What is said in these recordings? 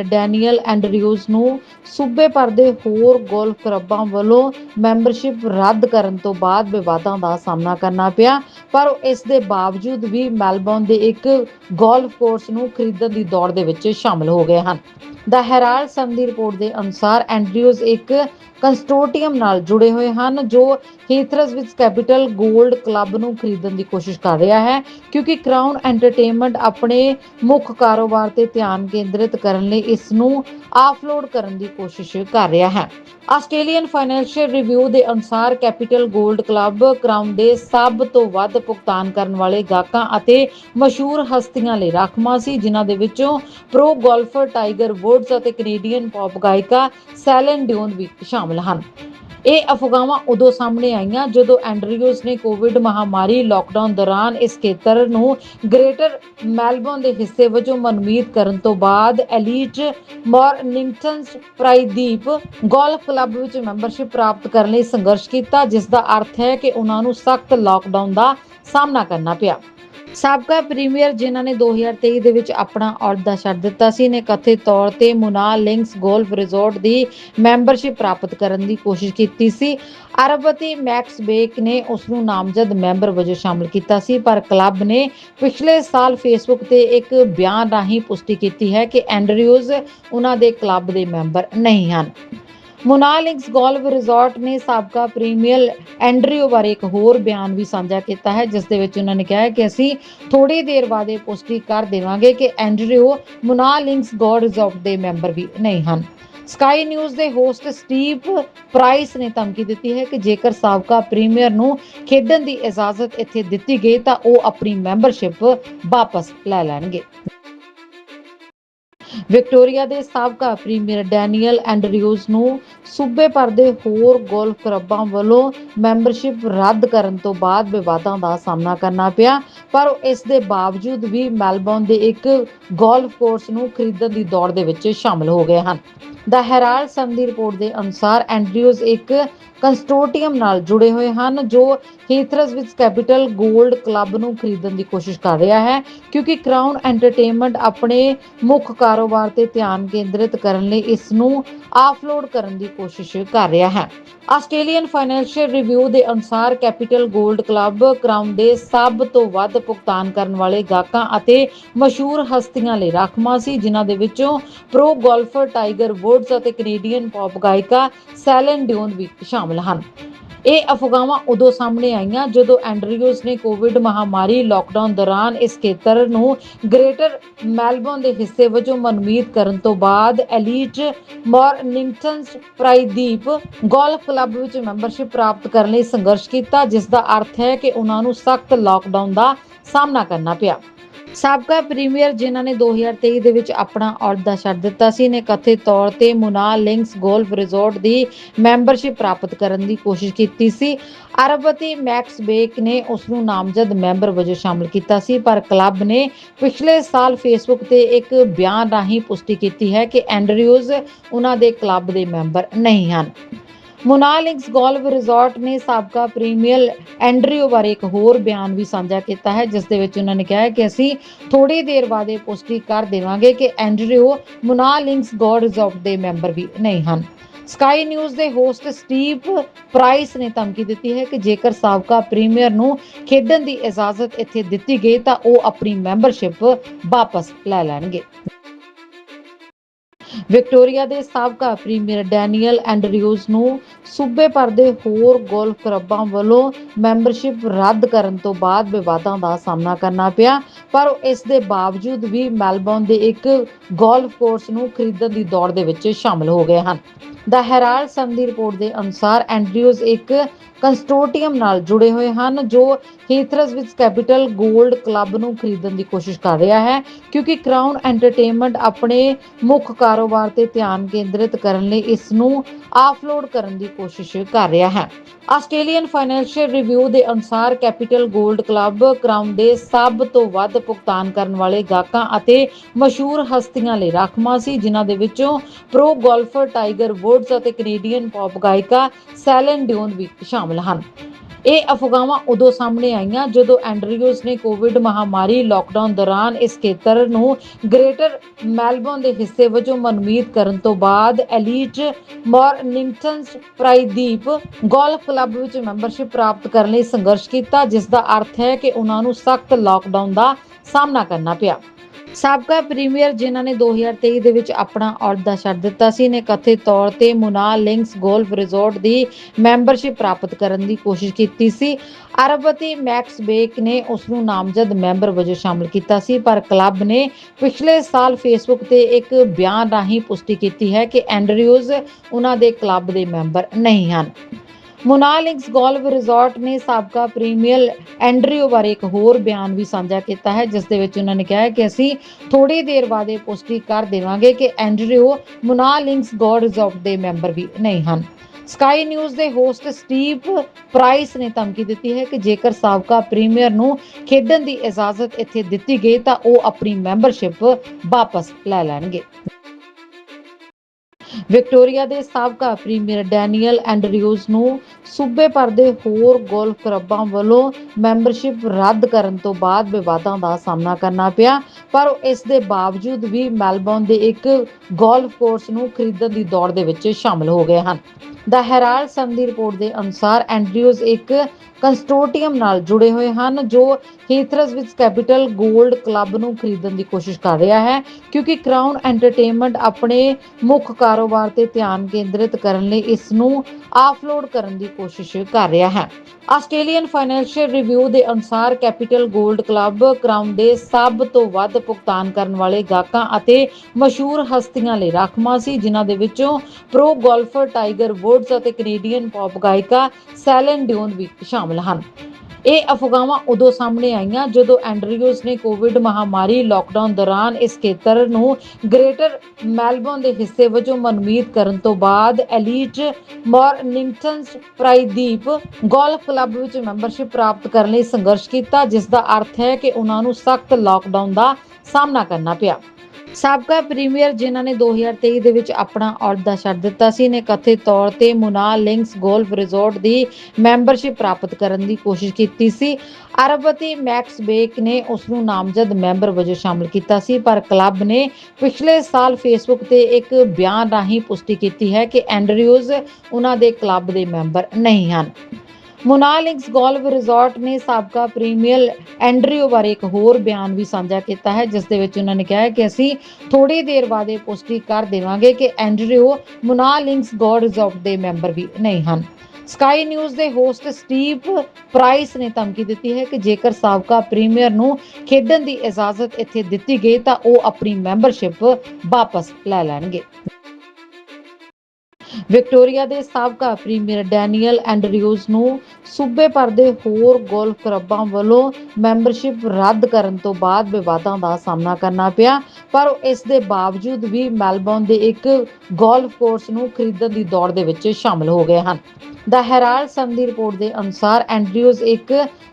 Daniel Andrews ਨੂੰ ਸੂਬੇ ਭਰ ਦੇ ਹੋਰ ਗੋਲਫ ਕਲੱਬਾਂ ਵੱਲੋਂ ਮੈਂਬਰਸ਼ਿਪ ਰੱਦ ਕਰਨ ਤੋਂ ਬਾਅਦ ਵਿਵਾਦਾਂ ਦਾ ਸਾਹਮਣਾ ਕਰਨਾ ਪਿਆ। ਪਰ ਇਸ ਦੇ ਬਾਵਜੂਦ ਵੀ ਮੈਲਬੌਰਨ ਦੇ ਇੱਕ ਗੋਲਫ ਕੋਰਸ ਨੂੰ ਖਰੀਦਣ ਦੀ ਦੌੜ ਦੇ ਵਿੱਚ ਸ਼ਾਮਲ ਹੋ ਗਏ ਹਨ। ਦਾ ਹੈਰਾਲਡ ਸਨ ਦੀ ਰਿਪੋਰਟ ਦੇ ਅਨੁਸਾਰ ਐਂਡਰਿਊਜ਼ ਇੱਕ ਕੰਸਟੋਰਟੀਅਮ ਨਾਲ ਜੁੜੇ ਹੋਏ ਹਨ, ਜੋ ਹੀਥਰਸ ਵਿੱਚ ਕੈਪੀਟਲ 골ਡ ਕਲੱਬ ਨੂੰ ਖਰੀਦਣ ਦੀ ਕੋਸ਼ਿਸ਼ ਕਰ ਰਿਹਾ ਹੈ, ਕਿਉਂਕਿ ਕ੍ਰਾਊਨ ਐਂਟਰਟੇਨਮੈਂਟ ਆਪਣੇ ਮੁੱਖ ਕਾਰੋਬਾਰ ਤੇ ਧਿਆਨ ਕੇਂਦਰਿਤ ਕਰਨ ਲਈ ਇਸ ਨੂੰ ਆਫਲੋਡ ਕਰਨ ਦੀ ਕੋਸ਼ਿਸ਼ ਕਰ ਰਿਹਾ ਹੈ। ਆਸਟ੍ਰੇਲੀਅਨ ਫਾਈਨੈਂਸ਼ੀਅਲ ਰਿਵਿਊ ਦੇ ਅਨੁਸਾਰ ਕੈਪੀਟਲ 골ਡ ਕਲੱਬ ਕਰਾਊਨ ਦੇ ਸਭ ਤੋਂ ਵੱਧ ਭੁਗਤਾਨ ਕਰਨ ਵਾਲੇ ਗਾਹਕਾਂ ਅਤੇ ਮਸ਼ਹੂਰ ਹਸਤੀਆਂ ਲਈ ਰਾਖਵਾਂ ਸੀ, ਜਿਨ੍ਹਾਂ ਦੇ ਵਿੱਚੋਂ ਪ੍ਰੋ ਗੋਲਫਰ, ਟਾਈਗਰ ਵੁੱਡਸ ਅਤੇ ਕੈਨੇਡੀਅਨ ਪੌਪ ਗਾਇਕਾ ਸੈਲਨ ਡਿਓਨ ਵੀ ਸ਼ਾਮਲ ਹਨ। ਇਹ ਅਫਵਾਹਾਂ ਉਦੋਂ ਸਾਹਮਣੇ ਆਈਆਂ ਜਦੋਂ ਐਂਡਰਿਊਜ਼ ਨੇ ਕੋਵਿਡ ਮਹਾਮਾਰੀ ਲਾਕਡਾਊਨ ਦੌਰਾਨ ਇਸ ਖੇਤਰ ਨੂੰ ਗ੍ਰੇਟਰ ਮੈਲਬੌਰਨ ਦੇ ਹਿੱਸੇ ਵਜੋਂ ਮਨਮੀਤ ਕਰਨ ਤੋਂ ਬਾਅਦ ਐਲੀਟ ਮੌਰਨਿੰਗਟਨਸ ਪ੍ਰਾਈਦੀਪ ਗੋਲਫ ਕਲੱਬ ਵਿੱਚ ਮੈਂਬਰਸ਼ਿਪ ਪ੍ਰਾਪਤ ਕਰਨ ਲਈ ਸੰਘਰਸ਼ ਕੀਤਾ, ਜਿਸ ਦਾ ਅਰਥ ਹੈ ਕਿ ਉਹਨਾਂ ਨੂੰ ਸਖਤ ਲਾਕਡਾਊਨ ਦਾ ਸਾਹਮਣਾ ਕਰਨਾ ਪਿਆ। ਸਾਬਕਾ ਪ੍ਰੀਮੀਅਰ ਜਿਨ੍ਹਾਂ ਨੇ 2023 ਦੇ ਵਿੱਚ ਆਪਣਾ ਅਹੁਦਾ ਛੱਡ ਦਿੱਤਾ ਸੀ, ਨੇ ਕਥਿਤ ਤੌਰ ਤੇ ਮੁਨਾ ਲਿੰਕਸ ਗੋਲਫ ਰਿਜ਼ੋਰਟ ਦੀ ਮੈਂਬਰਸ਼ਿਪ ਪ੍ਰਾਪਤ ਕਰਨ ਦੀ ਕੋਸ਼ਿਸ਼ ਕੀਤੀ ਸੀ। ਅਰਬਤੀ ਮੈਕਸ ਬੇਕ ਨੇ ਉਸ ਨੂੰ ਨਾਮਜ਼ਦ ਮੈਂਬਰ ਵਜੋਂ ਸ਼ਾਮਲ ਕੀਤਾ ਸੀ, ਪਰ ਕਲੱਬ ਨੇ ਪਿਛਲੇ ਸਾਲ ਫੇਸਬੁੱਕ ਤੇ ਇੱਕ ਬਿਆਨ ਰਾਹੀਂ ਪੁਸ਼ਟੀ ਕੀਤੀ ਹੈ ਕਿ ਐਂਡਰਿਊਜ਼ ਉਹਨਾਂ ਦੇ ਕਲੱਬ ਦੇ ਮੈਂਬਰ ਨਹੀਂ ਹਨ। ਮੋਨਾਲਿੰਕਸ ਗੋਲਫ ਰਿਜ਼ੋਰਟ ਨੇ ਸਾਬਕਾ ਪ੍ਰੀਮੀਅਰ ਐਂਡਰਿਊ ਬਾਰੇ ਇੱਕ ਹੋਰ ਬਿਆਨ ਵੀ ਸਾਂਝਾ ਕੀਤਾ ਹੈ, ਜਿਸ ਦੇ ਵਿੱਚ ਉਹਨਾਂ ਨੇ ਕਿਹਾ ਹੈ ਕਿ ਅਸੀਂ ਥੋੜੀ ਦੇਰ ਬਾਅਦ ਇਹ ਪੁਸ਼ਟੀ ਕਰ ਦੇਵਾਂਗੇ ਕਿ Andrew Moonah Links golf resort ਦੇ ਮੈਂਬਰ ਵੀ ਨਹੀਂ ਹਨ। ਸਕਾਈ ਨਿਊਜ਼ ਦੇ ਹੋਸਟ ਸਟੀਵ ਪ੍ਰਾਈਸ ਨੇ ਧਮਕੀ ਦਿੱਤੀ ਹੈ ਕਿ ਜੇਕਰ ਸਾਬਕਾ ਪ੍ਰੀਮੀਅਰ ਨੂੰ ਖੇਡਣ ਦੀ ਇਜਾਜ਼ਤ ਇੱਥੇ ਦਿੱਤੀ ਗਈ ਤਾਂ ਉਹ ਆਪਣੀ ਮੈਂਬਰਸ਼ਿਪ ਵਾਪਸ ਲੈ ਲੈਣਗੇ। ਵਿਕਟੋਰੀਆ ਦੇ ਸਾਬਕਾ ਪ੍ਰੀਮੀਅਰ ਡੈਨੀਅਲ ਐਂਡਰਿਊਜ਼ ਨੂੰ ਸੂਬੇ ਭਰ ਦੇ ਹੋਰ ਗੋਲਫ ਕਲੱਬਾਂ ਵੱਲੋਂ ਮੈਂਬਰਸ਼ਿਪ ਰੱਦ ਕਰਨ ਤੋਂ ਬਾਅਦ ਵਿਵਾਦਾਂ ਦਾ ਸਾਹਮਣਾ ਕਰਨਾ ਪਿਆ। ਪਰ ਇਸ ਦੇ ਬਾਵਜੂਦ ਵੀ ਮੈਲਬੌਰਨ ਦੇ ਇੱਕ ਗੋਲਫ ਕੋਰਸ ਨੂੰ ਖਰੀਦਣ ਦੀ ਦੌੜ ਦੇ ਵਿੱਚ ਸ਼ਾਮਲ ਹੋ ਗਏ ਹਨ। ਦਾ ਹੈਰਾਲਡ ਸਨ ਦੀ ਰਿਪੋਰਟ ਦੇ ਅਨੁਸਾਰ ਐਂਡਰਿਊਜ਼ ਇੱਕ ਕੰਸਟੋਰਟੀਅਮ ਨਾਲ ਜੁੜੇ ਹੋਏ ਹਨ, ਜੋ ਹੀਥਰਸ ਵਿੱਚ ਕੈਪੀਟਲ 골ਡ ਕਲੱਬ ਨੂੰ ਖਰੀਦਣ ਦੀ ਕੋਸ਼ਿਸ਼ ਕਰ ਰਿਹਾ ਹੈ, ਕਿਉਂਕਿ ਕਰਾਊਨ ਐਂਟਰਟੇਨਮੈਂਟ ਆਪਣੇ ਮੁੱਖ ਕਾਰੋਬਾਰ ਤੇ ਧਿਆਨ ਕੇਂਦਰਿਤ ਕਰਨ ਲਈ ਇਸ ਨੂੰ ਆਫਲੋਡ ਕਰਨ ਦੀ ਕੋਸ਼ਿਸ਼ ਕਰ ਰਿਹਾ ਹੈ। ਆਸਟ੍ਰੇਲੀਅਨ ਫਾਈਨੈਂਸ਼ੀਅਲ ਰਿਵਿਊ ਦੇ ਅਨੁਸਾਰ ਕੈਪੀਟਲ 골ਡ ਕਲੱਬ ਕਰਾਊਨ ਦੇ ਸਭ ਤੋਂ ਵੱਧ ਭੁਗਤਾਨ ਕਰਨ ਵਾਲੇ ਗਾਹਕਾਂ ਅਤੇ ਮਸ਼ਹੂਰ ਹਸਤੀਆਂ ਲਈ ਰਾਖਵਾਂ ਸੀ, ਜਿਨ੍ਹਾਂ ਦੇ ਵਿੱਚੋਂ ਪ੍ਰੋ ਗੋਲਫਰ, ਟਾਈਗਰ ਵੁੱਡਸ ਅਤੇ ਕੈਨੇਡੀਅਨ ਪੌਪ ਗਾਇਕਾ ਸੈਲਨ ਡਿਓਨ ਵੀ ਸ਼ਾਮਲ ਹਨ। ਇਹ ਅਫਵਾਹਾਂ ਉਦੋਂ ਸਾਹਮਣੇ ਆਈਆਂ ਜਦੋਂ ਐਂਡਰਿਊਜ਼ ਨੇ ਕੋਵਿਡ ਮਹਾਮਾਰੀ ਲਾਕਡਾਊਨ ਦੌਰਾਨ ਇਸ ਖੇਤਰ ਨੂੰ ਗ੍ਰੇਟਰ ਮੈਲਬੌਰਨ ਦੇ ਹਿੱਸੇ ਵਜੋਂ ਮਨਮੀਤ ਕਰਨ ਤੋਂ ਬਾਅਦ ਐਲੀਟ ਮੌਰਨਿੰਗਟਨਸ ਪ੍ਰਾਈਦੀਪ ਗੋਲਫ ਕਲੱਬ ਵਿੱਚ ਮੈਂਬਰਸ਼ਿਪ ਪ੍ਰਾਪਤ ਕਰਨ ਲਈ ਸੰਘਰਸ਼ ਕੀਤਾ, ਜਿਸ ਦਾ ਅਰਥ ਹੈ ਕਿ ਉਹਨਾਂ ਨੂੰ ਸਖਤ ਲਾਕਡਾਊਨ ਦਾ ਸਾਹਮਣਾ ਕਰਨਾ ਪਿਆ। ਸਾਬਕਾ ਪ੍ਰੀਮੀਅਰ ਜਿਨ੍ਹਾਂ ਨੇ 2023 ਦੇ ਵਿੱਚ ਆਪਣਾ ਅਹੁਦਾ ਛੱਡ ਦਿੱਤਾ ਸੀ, ਨੇ ਕਥਿਤ ਤੌਰ ਤੇ ਮੁਨਾ ਲਿੰਕਸ ਗੋਲਫ ਰਿਜ਼ੋਰਟ ਦੀ ਮੈਂਬਰਸ਼ਿਪ ਪ੍ਰਾਪਤ ਕਰਨ ਦੀ ਕੋਸ਼ਿਸ਼ ਕੀਤੀ ਸੀ। ਅਰਬਤੀ ਮੈਕਸ ਬੇਕ ਨੇ ਉਸ ਨੂੰ ਨਾਮਜ਼ਦ ਮੈਂਬਰ ਵਜੋਂ ਸ਼ਾਮਲ ਕੀਤਾ ਸੀ, ਪਰ ਕਲੱਬ ਨੇ ਪਿਛਲੇ ਸਾਲ ਫੇਸਬੁੱਕ ਤੇ ਇੱਕ ਬਿਆਨ ਰਾਹੀਂ ਪੁਸ਼ਟੀ ਕੀਤੀ ਹੈ ਕਿ ਐਂਡਰਿਊਜ਼ ਉਹਨਾਂ ਦੇ ਕਲੱਬ ਦੇ ਮੈਂਬਰ ਨਹੀਂ ਹਨ। ਮੋਨਾਲਿੰਕਸ ਗੋਲਫ ਰਿਜ਼ੋਰਟ ਨੇ ਸਾਬਕਾ ਪ੍ਰੀਮੀਅਰ ਐਂਡਰਿਊ ਬਾਰੇ ਇੱਕ ਹੋਰ ਬਿਆਨ ਵੀ ਸਾਂਝਾ ਕੀਤਾ ਹੈ, ਜਿਸ ਦੇ ਵਿੱਚ ਉਹਨਾਂ ਨੇ ਕਿਹਾ ਹੈ ਕਿ ਅਸੀਂ ਥੋੜੀ ਦੇਰ ਬਾਅਦ ਇਹ ਪੁਸ਼ਟੀ ਕਰ ਦੇਵਾਂਗੇ ਕਿ Andrew Moonah Links golf resort ਦੇ ਮੈਂਬਰ ਵੀ ਨਹੀਂ ਹਨ। ਸਕਾਈ ਨਿਊਜ਼ ਦੇ ਹੋਸਟ ਸਟੀਵ ਪ੍ਰਾਈਸ ਨੇ ਧਮਕੀ ਦਿੱਤੀ ਹੈ ਕਿ ਜੇਕਰ ਸਾਬਕਾ ਪ੍ਰੀਮੀਅਰ ਨੂੰ ਖੇਡਣ ਦੀ ਇਜਾਜ਼ਤ ਇੱਥੇ ਦਿੱਤੀ ਗਈ ਤਾਂ ਉਹ ਆਪਣੀ ਮੈਂਬਰਸ਼ਿਪ ਵਾਪਸ ਲੈ ਲੈਣਗੇ। ਵਿਕਟੋਰੀਆ ਦੇ ਸਾਬਕਾ ਪ੍ਰੀਮੀਅਰ ਡੈਨੀਅਲ ਐਂਡਰਿਊਜ਼ ਨੂੰ ਸੂਬੇ ਭਰ ਦੇ ਹੋਰ ਗੋਲਫ ਕਲੱਬਾਂ ਵੱਲੋਂ ਮੈਂਬਰਸ਼ਿਪ ਰੱਦ ਕਰਨ ਤੋਂ ਬਾਅਦ ਵਿਵਾਦਾਂ ਦਾ ਸਾਹਮਣਾ ਕਰਨਾ ਪਿਆ। ਪਰ ਇਸ ਦੇ ਬਾਵਜੂਦ ਵੀ ਮੈਲਬੌਰਨ ਦੇ ਇੱਕ ਗੋਲਫ ਕੋਰਸ ਨੂੰ ਖਰੀਦਣ ਦੀ ਦੌੜ ਦੇ ਵਿੱਚ ਸ਼ਾਮਲ ਹੋ ਗਏ ਹਨ। ਦਾ ਹੈਰਾਲਡ ਸਨ ਦੀ ਰਿਪੋਰਟ ਦੇ ਅਨੁਸਾਰ ਐਂਡਰਿਊਜ਼ ਇੱਕ ਕੰਸਟੋਰਟੀਅਮ ਨਾਲ ਜੁੜੇ ਹੋਏ ਹਨ, ਜੋ ਹੀਥਰਸ ਵਿੱਚ ਕੈਪੀਟਲ 골ਡ ਕਲੱਬ ਨੂੰ ਖਰੀਦਣ ਦੀ ਕੋਸ਼ਿਸ਼ ਕਰ ਰਿਹਾ ਹੈ, ਕਿਉਂਕਿ ਕਰਾਊਨ ਐਂਟਰਟੇਨਮੈਂਟ ਆਪਣੇ ਮੁੱਖ ਕਾਰੋਬਾਰ ਤੇ ਧਿਆਨ ਕੇਂਦਰਿਤ ਕਰਨ ਲਈ ਇਸ ਨੂੰ ਆਫਲੋਡ ਕਰਨ ਦੀ ਕੋਸ਼ਿਸ਼ ਕਰ ਰਿਹਾ ਹੈ। ਆਸਟ੍ਰੇਲੀਅਨ ਫਾਈਨੈਂਸ਼ੀਅਲ ਰਿਵਿਊ ਦੇ ਅਨੁਸਾਰ ਕੈਪੀਟਲ 골ਡ ਕਲੱਬ ਕਰਾਊਨ ਦੇ ਸਭ ਤੋਂ ਵੱਧ ਭੁਗਤਾਨ ਕਰਨ ਵਾਲੇ ਗਾਹਕਾਂ ਅਤੇ ਮਸ਼ਹੂਰ ਹਸਤੀਆਂ ਲਈ ਰਾਖਵਾਂ ਸੀ, ਜਿਨ੍ਹਾਂ ਦੇ ਵਿੱਚੋਂ ਪ੍ਰੋ ਗੋਲਫਰ, ਟਾਈਗਰ ਵੁੱਡਸ ਅਤੇ ਕੈਨੇਡੀਅਨ ਪੌਪ ਗਾਇਕਾ ਸੈਲਨ ਡਿਓਨ ਵੀ ਸ਼ਾਮਲ ਹਨ। ਇਹ ਅਫਵਾਹਾਂ ਉਦੋਂ ਸਾਹਮਣੇ ਆਈਆਂ ਜਦੋਂ ਐਂਡਰਿਊਜ਼ ਨੇ ਕੋਵਿਡ ਮਹਾਮਾਰੀ ਲਾਕਡਾਊਨ ਦੌਰਾਨ ਇਸ ਖੇਤਰ ਨੂੰ ਗ੍ਰੇਟਰ ਮੈਲਬੌਰਨ ਦੇ ਹਿੱਸੇ ਵਜੋਂ ਮਨਮੀਤ ਕਰਨ ਤੋਂ ਬਾਅਦ ਐਲੀਟ ਮੌਰਨਿੰਗਟਨਸ ਪ੍ਰਾਈਦੀਪ ਗੋਲਫ ਕਲੱਬ ਵਿੱਚ ਮੈਂਬਰਸ਼ਿਪ ਪ੍ਰਾਪਤ ਕਰਨ ਲਈ ਸੰਘਰਸ਼ ਕੀਤਾ, ਜਿਸ ਦਾ ਅਰਥ ਹੈ ਕਿ ਉਹਨਾਂ ਨੂੰ ਸਖਤ ਲਾਕਡਾਊਨ ਦਾ ਸਾਹਮਣਾ ਕਰਨਾ ਪਿਆ। ਸਾਬਕਾ ਪ੍ਰੀਮੀਅਰ ਜਿਨ੍ਹਾਂ ਨੇ 2023 ਦੇ ਵਿੱਚ ਆਪਣਾ ਅਹੁਦਾ ਛੱਡ ਦਿੱਤਾ ਸੀ, ਨੇ ਕਥਿਤ ਤੌਰ ਤੇ ਮੁਨਾ ਲਿੰਕਸ ਗੋਲਫ ਰਿਜ਼ੋਰਟ ਦੀ ਮੈਂਬਰਸ਼ਿਪ ਪ੍ਰਾਪਤ ਕਰਨ ਦੀ ਕੋਸ਼ਿਸ਼ ਕੀਤੀ ਸੀ। ਅਰਬਤੀ ਮੈਕਸ ਬੇਕ ਨੇ ਉਸ ਨੂੰ ਨਾਮਜ਼ਦ ਮੈਂਬਰ ਵਜੋਂ ਸ਼ਾਮਲ ਕੀਤਾ ਸੀ, ਪਰ ਕਲੱਬ ਨੇ ਪਿਛਲੇ ਸਾਲ ਫੇਸਬੁੱਕ ਤੇ ਇੱਕ ਬਿਆਨ ਰਾਹੀਂ ਪੁਸ਼ਟੀ ਕੀਤੀ ਹੈ ਕਿ ਐਂਡਰਿਊਜ਼ ਉਹਨਾਂ ਦੇ ਕਲੱਬ ਦੇ ਮੈਂਬਰ ਨਹੀਂ ਹਨ। ਮੋਨਾਲਿੰਕਸ ਗੋਲਫ ਰਿਜ਼ੋਰਟ ਨੇ ਸਾਬਕਾ ਪ੍ਰੀਮੀਅਰ ਐਂਡਰਿਊ ਬਾਰੇ ਇੱਕ ਹੋਰ ਬਿਆਨ ਵੀ ਸਾਂਝਾ ਕੀਤਾ ਹੈ, ਜਿਸ ਦੇ ਵਿੱਚ ਉਹਨਾਂ ਨੇ ਕਿਹਾ ਹੈ ਕਿ ਅਸੀਂ ਥੋੜੀ ਦੇਰ ਬਾਅਦ ਇਹ ਪੁਸ਼ਟੀ ਕਰ ਦੇਵਾਂਗੇ ਕਿ Andrew Moonah Links golf resort ਦੇ ਮੈਂਬਰ ਵੀ ਨਹੀਂ ਹਨ। ਸਕਾਈ ਨਿਊਜ਼ ਦੇ ਹੋਸਟ ਸਟੀਵ ਪ੍ਰਾਈਸ ਨੇ ਧਮਕੀ ਦਿੱਤੀ ਹੈ ਕਿ ਜੇਕਰ ਸਾਬਕਾ ਪ੍ਰੀਮੀਅਰ ਨੂੰ ਖੇਡਣ ਦੀ ਇਜਾਜ਼ਤ ਇੱਥੇ ਦਿੱਤੀ ਗਈ, ਤਾਂ ਉਹ ਆਪਣੀ ਮੈਂਬਰਸ਼ਿਪ ਵਾਪਸ ਲੈ ਲੈਣਗੇ। ਵਿਕਟੋਰੀਆ ਦੇ ਸਾਬਕਾ ਪ੍ਰੀਮੀਅਰ ਡੈਨੀਅਲ ਐਂਡਰਿਊਜ਼ ਨੂੰ ਸੂਬੇ ਭਰ ਦੇ ਹੋਰ ਗੋਲਫ ਕਲੱਬਾਂ ਵੱਲੋਂ ਮੈਂਬਰਸ਼ਿਪ ਰੱਦ ਕਰਨ ਤੋਂ ਬਾਅਦ ਵਿਵਾਦਾਂ ਦਾ ਸਾਹਮਣਾ ਕਰਨਾ ਪਿਆ, ਪਰ ਇਸ ਦੇ ਬਾਵਜੂਦ ਵੀ ਮੈਲਬੌਰਨ ਦੇ ਇੱਕ ਗੋਲਫ ਕੋਰਸ ਨੂੰ ਖਰੀਦਣ ਦੀ ਦੌੜ ਦੇ ਵਿੱਚ ਸ਼ਾਮਲ ਹੋ ਗਏ ਹਨ। ਦਾ ਹੈਰਾਲਡ ਸਨ ਦੀ ਰਿਪੋਰਟ ਦੇ ਅਨੁਸਾਰ ਐਂਡਰਿਊਜ਼ ਇੱਕ ਕੰਸਟੋਰਟੀਅਮ ਨਾਲ ਜੁੜੇ ਹੋਏ ਹਨ, ਜੋ ਹੀਥਰਸ ਵਿੱਚ ਕੈਪੀਟਲ 골ਡ ਕਲੱਬ ਨੂੰ ਖਰੀਦਣ ਦੀ ਕੋਸ਼ਿਸ਼ ਕਰ ਰਿਹਾ ਹੈ, ਕਿਉਂਕਿ ਕਰਾਊਨ ਐਂਟਰਟੇਨਮੈਂਟ ਆਪਣੇ ਮੁੱਖ ਕਾਰੋਬਾਰ ਤੇ ਧਿਆਨ ਕੇਂਦਰਿਤ ਕਰਨ ਲਈ ਇਸ ਨੂੰ ਆਫਲੋਡ ਕਰਨ ਦੀ ਕੋਸ਼ਿਸ਼ ਕਰ ਰਿਹਾ ਹੈ। ਆਸਟ੍ਰੇਲੀਅਨ ਫਾਈਨੈਂਸ਼ੀਅਲ ਰਿਵਿਊ ਦੇ ਅਨੁਸਾਰ ਕੈਪੀਟਲ 골ਡ ਕਲੱਬ ਕਰਾਊਨ ਦੇ ਸਭ ਤੋਂ ਵੱਧ ਭੁਗਤਾਨ ਕਰਨ ਵਾਲੇ ਗਾਹਕਾਂ ਅਤੇ ਮਸ਼ਹੂਰ ਹਸਤੀਆਂ ਲਈ ਰਾਖਵਾਂ ਸੀ, ਜਿਨ੍ਹਾਂ ਦੇ ਵਿੱਚੋਂ ਪ੍ਰੋ ਗੋਲਫਰ ਟਾਈਗਰ ਵੁੱਡਸ ਅਤੇ ਕੈਨੇਡੀਅਨ ਪੌਪ ਗਾਇਕਾ ਸੈਲਨ ਡਿਓਨ ਵੀ ਸ਼ਾਮਲ ਹਨ। ਇਹ ਅਫਵਾਹਾਂ ਉਦੋਂ ਸਾਹਮਣੇ ਆਈਆਂ ਜਦੋਂ ਐਂਡਰਿਊਜ਼ ਨੇ ਕੋਵਿਡ ਮਹਾਮਾਰੀ ਲਾਕਡਾਊਨ ਦੌਰਾਨ ਇਸ ਖੇਤਰ ਨੂੰ ਗ੍ਰੇਟਰ ਮੈਲਬੌਰਨ ਦੇ ਹਿੱਸੇ ਵਜੋਂ ਮਨਮੀਤ ਕਰਨ ਤੋਂ ਬਾਅਦ ਐਲੀਟ ਮੌਰਨਿੰਗਟਨਸ ਪ੍ਰਾਈਦੀਪ ਗੋਲਫ ਕਲੱਬ ਵਿੱਚ ਮੈਂਬਰਸ਼ਿਪ ਪ੍ਰਾਪਤ ਕਰਨ ਲਈ ਸੰਘਰਸ਼ ਕੀਤਾ, ਜਿਸ ਦਾ ਅਰਥ ਹੈ ਕਿ ਉਹਨਾਂ ਨੂੰ ਸਖਤ ਲਾਕਡਾਊਨ ਦਾ ਸਾਹਮਣਾ ਕਰਨਾ ਪਿਆ। ਸਾਬਕਾ ਪ੍ਰੀਮੀਅਰ ਜਿਨ੍ਹਾਂ ਨੇ 2023 ਦੇ ਵਿੱਚ ਆਪਣਾ ਅਹੁਦਾ ਛੱਡ ਦਿੱਤਾ ਸੀ, ਨੇ ਕਥਿਤ ਤੌਰ ਤੇ ਮੁਨਾ ਲਿੰਕਸ ਗੋਲਫ ਰਿਜ਼ੋਰਟ ਦੀ ਮੈਂਬਰਸ਼ਿਪ ਪ੍ਰਾਪਤ ਕਰਨ ਦੀ ਕੋਸ਼ਿਸ਼ ਕੀਤੀ ਸੀ। ਅਰਬਤੀ ਮੈਕਸ ਬੇਕ ਨੇ ਉਸ ਨੂੰ ਨਾਮਜ਼ਦ ਮੈਂਬਰ ਵਜੋਂ ਸ਼ਾਮਲ ਕੀਤਾ ਸੀ, ਪਰ ਕਲੱਬ ਨੇ ਪਿਛਲੇ ਸਾਲ ਫੇਸਬੁੱਕ ਤੇ ਇੱਕ ਬਿਆਨ ਰਾਹੀਂ ਪੁਸ਼ਟੀ ਕੀਤੀ ਹੈ ਕਿ ਐਂਡਰਿਊਜ਼ ਉਹਨਾਂ ਦੇ ਕਲੱਬ ਦੇ ਮੈਂਬਰ ਨਹੀਂ ਹਨ। ਮੋਨਾਲਿੰਕਸ ਗੋਲਫ ਰਿਜ਼ੋਰਟ ਨੇ ਸਾਬਕਾ ਪ੍ਰੀਮੀਅਰ ਐਂਡਰਿਊ ਬਾਰੇ ਇੱਕ ਹੋਰ ਬਿਆਨ ਵੀ ਸਾਂਝਾ ਕੀਤਾ ਹੈ, ਜਿਸ ਦੇ ਵਿੱਚ ਉਹਨਾਂ ਨੇ ਕਿਹਾ ਹੈ ਕਿ ਅਸੀਂ ਥੋੜੀ ਦੇਰ ਬਾਅਦ ਇਹ ਪੁਸ਼ਟੀ ਕਰ ਦੇਵਾਂਗੇ ਕਿ Andrew Moonah Links golf resort ਦੇ ਮੈਂਬਰ ਵੀ ਨਹੀਂ ਹਨ। ਸਕਾਈ ਨਿਊਜ਼ ਦੇ ਹੋਸਟ ਸਟੀਵ ਪ੍ਰਾਈਸ ਨੇ ਧਮਕੀ ਦਿੱਤੀ ਹੈ ਕਿ ਜੇਕਰ ਸਾਬਕਾ ਪ੍ਰੀਮੀਅਰ ਨੂੰ ਖੇਡਣ ਦੀ ਇਜਾਜ਼ਤ ਇੱਥੇ ਦਿੱਤੀ ਗਈ ਤਾਂ ਉਹ ਆਪਣੀ ਮੈਂਬਰਸ਼ਿਪ ਵਾਪਸ ਲੈ ਲੈਣਗੇ। ਵਿਕਟੋਰੀਆ ਦੇ ਸਾਬਕਾ ਪ੍ਰੀਮੀਅਰ ਡੈਨੀਅਲ ਐਂਡਰਿਊਜ਼ ਨੂੰ ਸੂਬੇ ਭਰ ਦੇ ਹੋਰ ਗੋਲਫ ਕਲੱਬਾਂ ਵੱਲੋਂ ਮੈਂਬਰਸ਼ਿਪ ਰੱਦ ਕਰਨ ਤੋਂ ਬਾਅਦ ਵਿਵਾਦਾਂ ਦਾ ਸਾਹਮਣਾ ਕਰਨਾ ਪਿਆ। ਪਰ ਇਸ ਦੇ ਬਾਵਜੂਦ ਵੀ ਮੈਲਬੌਰਨ ਦੇ ਇੱਕ ਗੋਲਫ ਕੋਰਸ ਨੂੰ ਖਰੀਦਣ ਦੀ ਦੌੜ ਦੇ ਵਿੱਚ ਸ਼ਾਮਲ ਹੋ ਗਏ ਹਨ। ਦਾ ਹੈਰਾਲਡ ਸਨ ਦੀ ਰਿਪੋਰਟ ਦੇ ਅਨੁਸਾਰ ਐਂਡਰਿਊਜ਼ ਇੱਕ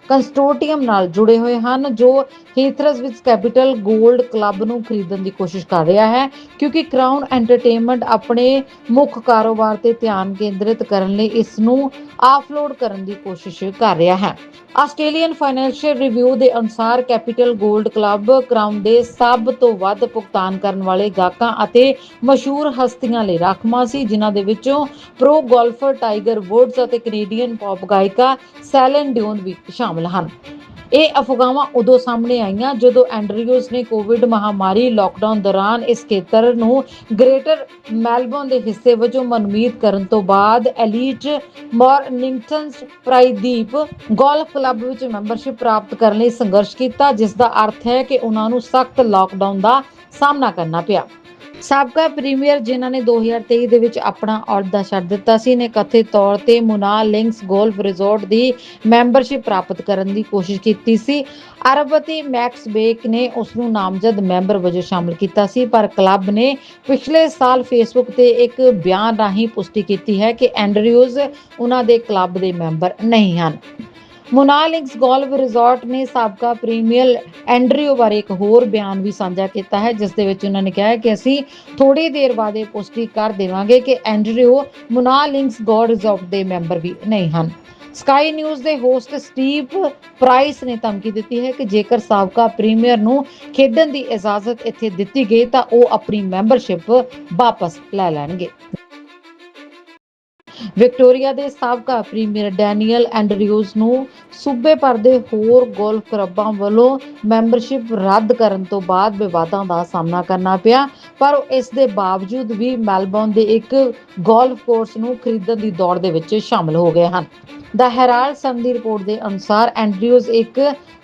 ਕੰਸਟੋਰਟੀਅਮ ਨਾਲ ਜੁੜੇ ਹੋਏ ਹਨ, ਜੋ ਹੀਥਰਸ ਵਿੱਚ ਕੈਪੀਟਲ 골ਡ ਕਲੱਬ ਨੂੰ ਖਰੀਦਣ ਦੀ ਕੋਸ਼ਿਸ਼ ਕਰ ਰਿਹਾ ਹੈ, ਕਿਉਂਕਿ ਕਰਾਊਨ ਐਂਟਰਟੇਨਮੈਂਟ ਆਪਣੇ ਮੁੱਖ ਕਾਰੋਬਾਰ ਤੇ ਧਿਆਨ ਕੇਂਦਰਿਤ ਕਰਨ ਲਈ ਇਸ ਨੂੰ ਆਫਲੋਡ ਕਰਨ ਦੀ ਕੋਸ਼ਿਸ਼ ਕਰ ਰਿਹਾ ਹੈ। ਆਸਟ੍ਰੇਲੀਅਨ ਫਾਈਨੈਂਸ਼ੀਅਲ ਰਿਵਿਊ ਦੇ ਅਨੁਸਾਰ ਕੈਪੀਟਲ 골ਡ ਕਲੱਬ ਕਰਾਊਨ ਦੇ ਸਭ ਤੋਂ ਵੱਧ ਭੁਗਤਾਨ ਕਰਨ ਵਾਲੇ ਗਾਹਕਾਂ ਅਤੇ ਮਸ਼ਹੂਰ ਹਸਤੀਆਂ ਲਈ ਰਾਖਵਾਂ ਸੀ, ਜਿਨ੍ਹਾਂ ਦੇ ਵਿੱਚੋਂ ਪ੍ਰੋ ਗੋਲਫਰ ਟਾਈਗਰ ਵੁੱਡਸ ਅਤੇ ਕੈਨੇਡੀਅਨ ਪੌਪ ਗਾਇਕਾ ਸੈਲਨ ਡਿਓਨ ਵੀ ਸ਼ਾਮਲ ਹਨ। ਇਹ ਅਫਵਾਹਾਂ ਉਦੋਂ ਸਾਹਮਣੇ ਆਈਆਂ ਜਦੋਂ ਐਂਡਰਿਊਜ਼ ਨੇ ਕੋਵਿਡ ਮਹਾਮਾਰੀ ਲਾਕਡਾਊਨ ਦੌਰਾਨ ਇਸ ਖੇਤਰ ਨੂੰ ਗ੍ਰੇਟਰ ਮੈਲਬੌਰਨ ਦੇ ਹਿੱਸੇ ਵਜੋਂ ਮਨਮੀਤ ਕਰਨ ਤੋਂ ਬਾਅਦ ਐਲੀਟ ਮੌਰਨਿੰਗਟਨਸ ਪ੍ਰਾਈਦੀਪ ਗੋਲਫ ਕਲੱਬ ਵਿੱਚ ਮੈਂਬਰਸ਼ਿਪ ਪ੍ਰਾਪਤ ਕਰਨ ਲਈ ਸੰਘਰਸ਼ ਕੀਤਾ, ਜਿਸ ਦਾ ਅਰਥ ਹੈ ਕਿ ਉਹਨਾਂ ਨੂੰ ਸਖਤ ਲਾਕਡਾਊਨ ਦਾ ਸਾਹਮਣਾ ਕਰਨਾ ਪਿਆ। ਸਾਬਕਾ ਪ੍ਰੀਮੀਅਰ ਜਿਨ੍ਹਾਂ ਨੇ 2023 ਦੇ ਵਿੱਚ ਆਪਣਾ ਅਹੁਦਾ ਛੱਡ ਦਿੱਤਾ ਸੀ, ਨੇ ਕਥਿਤ ਤੌਰ ਤੇ ਮੁਨਾ ਲਿੰਕਸ ਗੋਲਫ ਰਿਜ਼ੋਰਟ ਦੀ ਮੈਂਬਰਸ਼ਿਪ ਪ੍ਰਾਪਤ ਕਰਨ ਦੀ ਕੋਸ਼ਿਸ਼ ਕੀਤੀ ਸੀ। ਅਰਬਤੀ ਮੈਕਸ ਬੇਕ ਨੇ ਉਸ ਨੂੰ ਨਾਮਜ਼ਦ ਮੈਂਬਰ ਵਜੋਂ ਸ਼ਾਮਲ ਕੀਤਾ ਸੀ, ਪਰ ਕਲੱਬ ਨੇ ਪਿਛਲੇ ਸਾਲ ਫੇਸਬੁੱਕ ਤੇ ਇੱਕ ਬਿਆਨ ਰਾਹੀਂ ਪੁਸ਼ਟੀ ਕੀਤੀ ਹੈ ਕਿ ਐਂਡਰਿਊਜ਼ ਉਹਨਾਂ ਦੇ ਕਲੱਬ ਦੇ ਮੈਂਬਰ ਨਹੀਂ ਹਨ। ਮੋਨਾਲਿੰਕਸ ਗੋਲਫ ਰਿਜ਼ੋਰਟ ਨੇ ਸਾਬਕਾ ਪ੍ਰੀਮੀਅਰ ਐਂਡਰਿਊ ਬਾਰੇ ਇੱਕ ਹੋਰ ਬਿਆਨ ਵੀ ਸਾਂਝਾ ਕੀਤਾ ਹੈ, ਜਿਸ ਦੇ ਵਿੱਚ ਉਹਨਾਂ ਨੇ ਕਿਹਾ ਹੈ ਕਿ ਅਸੀਂ ਥੋੜੀ ਦੇਰ ਬਾਅਦ ਇਹ ਪੁਸ਼ਟੀ ਕਰ ਦੇਵਾਂਗੇ ਕਿ Andrew Moonah Links golf resort ਦੇ ਮੈਂਬਰ ਵੀ ਨਹੀਂ ਹਨ। ਸਕਾਈ ਨਿਊਜ਼ ਦੇ ਹੋਸਟ ਸਟੀਵ ਪ੍ਰਾਈਸ ਨੇ ਧਮਕੀ ਦਿੱਤੀ ਹੈ ਕਿ ਜੇਕਰ ਸਾਬਕਾ ਪ੍ਰੀਮੀਅਰ ਨੂੰ ਖੇਡਣ ਦੀ ਇਜਾਜ਼ਤ ਇੱਥੇ ਦਿੱਤੀ ਗਈ ਤਾਂ ਉਹ ਆਪਣੀ ਮੈਂਬਰਸ਼ਿਪ ਵਾਪਸ ਲੈ ਲੈਣਗੇ। ਵਿਕਟੋਰੀਆ ਦੇ ਸਾਬਕਾ ਪ੍ਰੀਮੀਅਰ ਡੈਨੀਅਲ ਐਂਡਰਿਊਜ਼ ਨੂੰ ਸੂਬੇ ਭਰ ਦੇ ਹੋਰ ਗੋਲਫ ਕਲੱਬਾਂ ਵੱਲੋਂ ਮੈਂਬਰਸ਼ਿਪ ਰੱਦ ਕਰਨ ਤੋਂ ਬਾਅਦ ਵਿਵਾਦਾਂ ਦਾ ਸਾਹਮਣਾ ਕਰਨਾ ਪਿਆ। ਪਰ ਇਸ ਦੇ ਬਾਵਜੂਦ ਵੀ ਮੈਲਬੌਰਨ ਦੇ ਇੱਕ ਗੋਲਫ ਕੋਰਸ ਨੂੰ ਖਰੀਦਣ ਦੀ ਦੌੜ ਦੇ ਵਿੱਚ ਸ਼ਾਮਲ ਹੋ ਗਏ ਹਨ। ਦਾ ਹੈਰਾਲਡ ਸਨ ਦੀ ਰਿਪੋਰਟ ਦੇ ਅਨੁਸਾਰ ਐਂਡਰਿਊਜ਼ ਇੱਕ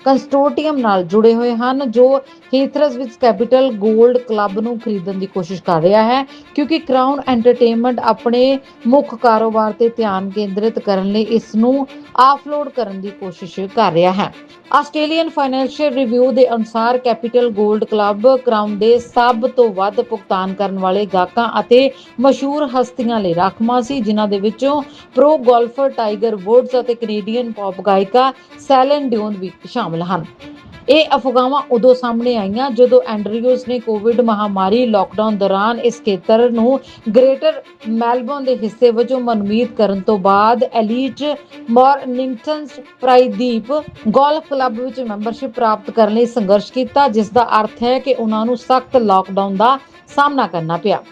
ਕੰਸਟੋਰਟੀਅਮ ਨਾਲ ਜੁੜੇ ਹੋਏ ਹਨ, ਜੋ ਹੀਥਰਸ ਵਿੱਚ ਕੈਪੀਟਲ 골ਡ ਕਲੱਬ ਨੂੰ ਖਰੀਦਣ ਦੀ ਕੋਸ਼ਿਸ਼ ਕਰ ਰਿਹਾ ਹੈ, ਕਿਉਂਕਿ ਕਰਾਊਨ ਐਂਟਰਟੇਨਮੈਂਟ ਆਪਣੇ ਮੁੱਖ ਕਾਰੋਬਾਰ ਤੇ ਧਿਆਨ ਕੇਂਦਰਿਤ ਕਰਨ ਲਈ ਇਸ ਨੂੰ ਆਫਲੋਡ ਕਰਨ ਦੀ ਕੋਸ਼ਿਸ਼ ਕਰ ਰਿਹਾ ਹੈ। ਆਸਟ੍ਰੇਲੀਅਨ ਫਾਈਨੈਂਸ਼ੀਅਲ ਰਿਵਿਊ ਦੇ ਅਨੁਸਾਰ ਕੈਪੀਟਲ 골ਡ ਕਲੱਬ ਕਰਾਊਨ ਦੇ ਸਭ ਤੋਂ ਵੱਧ ਭੁਗਤਾਨ ਕਰਨ ਵਾਲੇ ਗਾਹਕਾਂ ਅਤੇ ਮਸ਼ਹੂਰ ਹਸਤੀਆਂ ਲਈ ਰਾਖਵਾਂ ਸੀ, ਜਿਨ੍ਹਾਂ ਦੇ ਵਿੱਚੋਂ ਪ੍ਰੋ ਗੋਲਫਰ ਟਾਈਗਰ ਵੁੱਡਸ ਅਤੇ ਕੈਨੇਡੀਅਨ ਪੌਪ ਗਾਇਕਾ ਸੈਲਨ ਡਿਓਨ ਵੀ ਸ਼ਾਮਲ ਹਨ। ਇਹ ਅਫਵਾਹਾਂ ਉਦੋਂ ਸਾਹਮਣੇ ਆਈਆਂ ਜਦੋਂ ਐਂਡਰਿਊਜ਼ ਨੇ ਕੋਵਿਡ ਮਹਾਮਾਰੀ ਲਾਕਡਾਊਨ ਦੌਰਾਨ ਇਸ ਖੇਤਰ ਨੂੰ ਗ੍ਰੇਟਰ ਮੈਲਬੌਰਨ ਦੇ ਹਿੱਸੇ ਵਜੋਂ ਮਨਮੀਤ ਕਰਨ ਤੋਂ ਬਾਅਦ ਐਲੀਟ ਮੌਰਨਿੰਗਟਨਸ ਪ੍ਰਾਈਦੀਪ ਗੋਲਫ ਕਲੱਬ ਵਿੱਚ ਮੈਂਬਰਸ਼ਿਪ ਪ੍ਰਾਪਤ ਕਰਨ ਲਈ ਸੰਘਰਸ਼ ਕੀਤਾ, ਜਿਸ ਦਾ ਅਰਥ ਹੈ ਕਿ ਉਹਨਾਂ ਨੂੰ ਸਖਤ ਲਾਕਡਾਊਨ ਦਾ ਸਾਹਮਣਾ ਕਰਨਾ ਪਿਆ।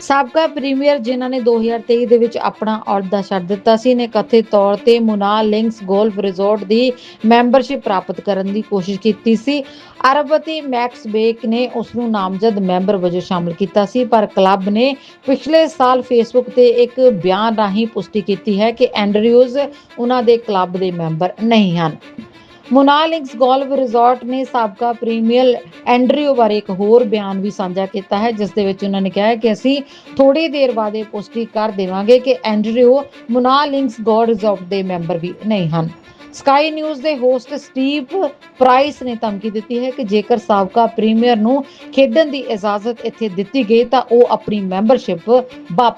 ਸਾਬਕਾ ਪ੍ਰੀਮੀਅਰ ਜਿਨ੍ਹਾਂ ਨੇ 2023 ਦੇ ਵਿੱਚ ਆਪਣਾ ਅਹੁਦਾ ਛੱਡ ਦਿੱਤਾ ਸੀ, ਨੇ ਕਥਿਤ ਤੌਰ ਤੇ ਮੁਨਾ ਲਿੰਕਸ ਗੋਲਫ ਰਿਜ਼ੋਰਟ ਦੀ ਮੈਂਬਰਸ਼ਿਪ ਪ੍ਰਾਪਤ ਕਰਨ ਦੀ ਕੋਸ਼ਿਸ਼ ਕੀਤੀ ਸੀ। ਅਰਬਤੀ ਮੈਕਸ ਬੇਕ ਨੇ ਉਸ ਨੂੰ ਨਾਮਜ਼ਦ ਮੈਂਬਰ ਵਜੋਂ ਸ਼ਾਮਲ ਕੀਤਾ ਸੀ, ਪਰ ਕਲੱਬ ਨੇ ਪਿਛਲੇ ਸਾਲ ਫੇਸਬੁੱਕ ਤੇ ਇੱਕ ਬਿਆਨ ਰਾਹੀਂ ਪੁਸ਼ਟੀ ਕੀਤੀ ਹੈ ਕਿ ਐਂਡਰਿਊਜ਼ ਉਹਨਾਂ ਦੇ ਕਲੱਬ ਦੇ ਮੈਂਬਰ ਨਹੀਂ ਹਨ। ਮੋਨਾਲਿੰਕਸ ਗੋਲਫ ਰਿਜ਼ੋਰਟ ਨੇ ਸਾਬਕਾ ਪ੍ਰੀਮੀਅਰ ਐਂਡਰਿਊ ਬਾਰੇ ਇੱਕ ਹੋਰ ਬਿਆਨ ਵੀ ਸਾਂਝਾ ਕੀਤਾ ਹੈ, ਜਿਸ ਦੇ ਵਿੱਚ ਉਹਨਾਂ ਨੇ ਕਿਹਾ ਹੈ ਕਿ ਅਸੀਂ ਥੋੜੀ ਦੇਰ ਬਾਅਦ ਇਹ ਪੁਸ਼ਟੀ ਕਰ ਦੇਵਾਂਗੇ ਕਿ Andrew Moonah Links golf resort ਦੇ ਮੈਂਬਰ ਵੀ ਨਹੀਂ ਹਨ। ਸਕਾਈ ਨਿਊਜ਼ ਦੇ ਹੋਸਟ ਸਟੀਵ ਪ੍ਰਾਈਸ ਨੇ ਧਮਕੀ ਦਿੱਤੀ ਹੈ ਕਿ ਜੇਕਰ ਸਾਬਕਾ ਪ੍ਰੀਮੀਅਰ ਨੂੰ ਖੇਡਣ ਦੀ ਇਜਾਜ਼ਤ ਇੱਥੇ ਦਿੱਤੀ ਗਈ ਤਾਂ ਉਹ ਆਪਣੀ ਮੈਂਬਰਸ਼ਿਪ ਵਾਪਸ